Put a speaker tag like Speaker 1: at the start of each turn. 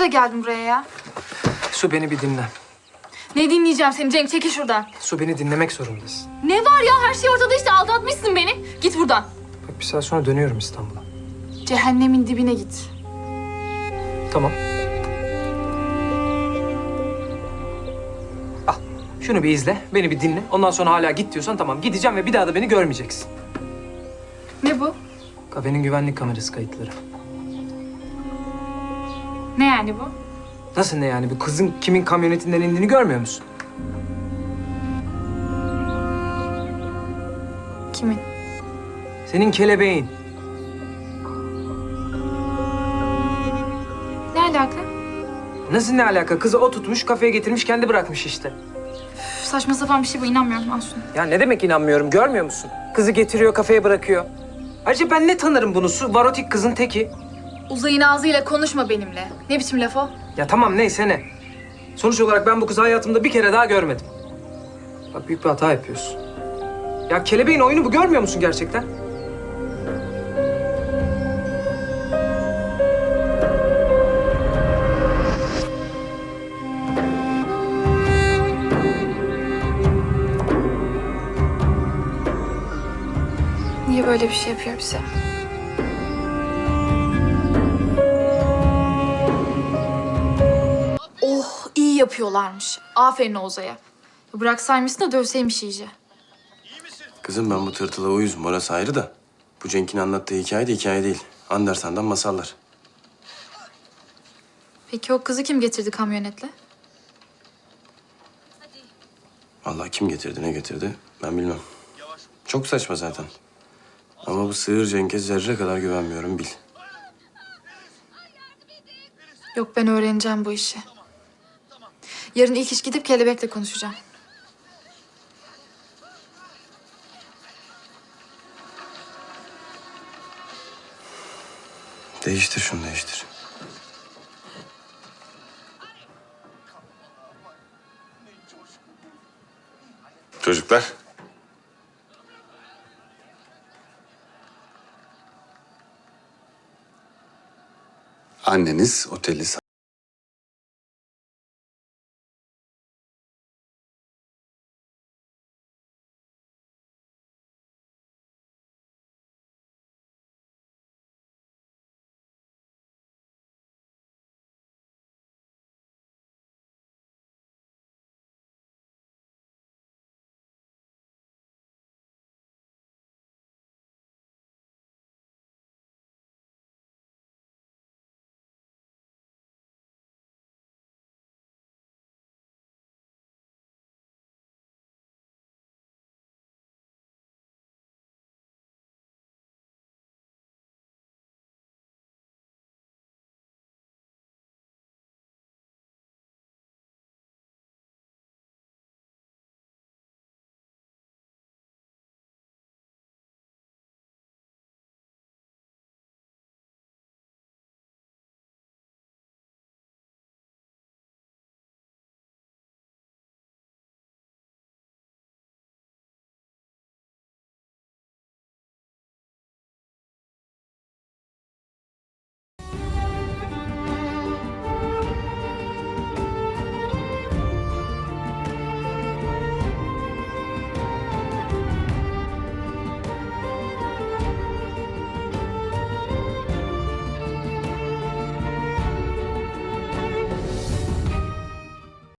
Speaker 1: yüzle geldin buraya ya?
Speaker 2: Su beni bir dinle.
Speaker 1: Ne dinleyeceğim seni Cenk? Çekil şuradan.
Speaker 2: Su beni dinlemek zorundasın.
Speaker 1: Ne var ya? Her şey ortada işte. Aldatmışsın beni. Git buradan.
Speaker 2: Bak bir saat sonra dönüyorum İstanbul'a.
Speaker 1: Cehennemin dibine git.
Speaker 2: Tamam. Al. Şunu bir izle. Beni bir dinle. Ondan sonra hala git diyorsan tamam. Gideceğim ve bir daha da beni görmeyeceksin.
Speaker 1: Ne bu?
Speaker 2: Kafenin güvenlik kamerası kayıtları.
Speaker 1: Ne yani bu?
Speaker 2: Nasıl ne yani? Bu kızın kimin kamyonetinden indiğini görmüyor musun?
Speaker 1: Kimin?
Speaker 2: Senin kelebeğin.
Speaker 1: Ne alaka?
Speaker 2: Nasıl ne alaka? Kızı o tutmuş, kafeye getirmiş, kendi bırakmış işte.
Speaker 1: Üf, saçma sapan bir şey bu. İnanmıyorum. Al şunu.
Speaker 2: Ya ne demek inanmıyorum, görmüyor musun? Kızı getiriyor, kafeye bırakıyor. Ayrıca ben ne tanırım bunu? Su varotik kızın teki.
Speaker 1: Uzayın ağzıyla konuşma benimle. Ne biçim laf o?
Speaker 2: Ya tamam neyse ne. Sonuç olarak ben bu kızı hayatımda bir kere daha görmedim. Bak büyük bir hata yapıyorsun. Ya kelebeğin oyunu bu görmüyor musun gerçekten?
Speaker 1: Niye böyle bir şey yapıyor bize? Yapıyorlarmış. Aferin Oğuz'a. Bıraksaymışsın da dövseymiş iyice.
Speaker 3: Kızım ben bu tırtıla uyuzum orası ayrı da. Bu Cenk'in anlattığı hikaye de hikaye değil. Andersen'dan masallar.
Speaker 1: Peki o kızı kim getirdi kamyonetle?
Speaker 3: Allah kim getirdi ne getirdi ben bilmem. Çok saçma zaten. Ama bu sığır Cenk'e zerre kadar güvenmiyorum bil.
Speaker 1: Yok ben öğreneceğim bu işi. Yarın ilk iş gidip kelebekle konuşacağım.
Speaker 3: Değiştir şunu değiştir.
Speaker 4: Çocuklar. Anneniz oteli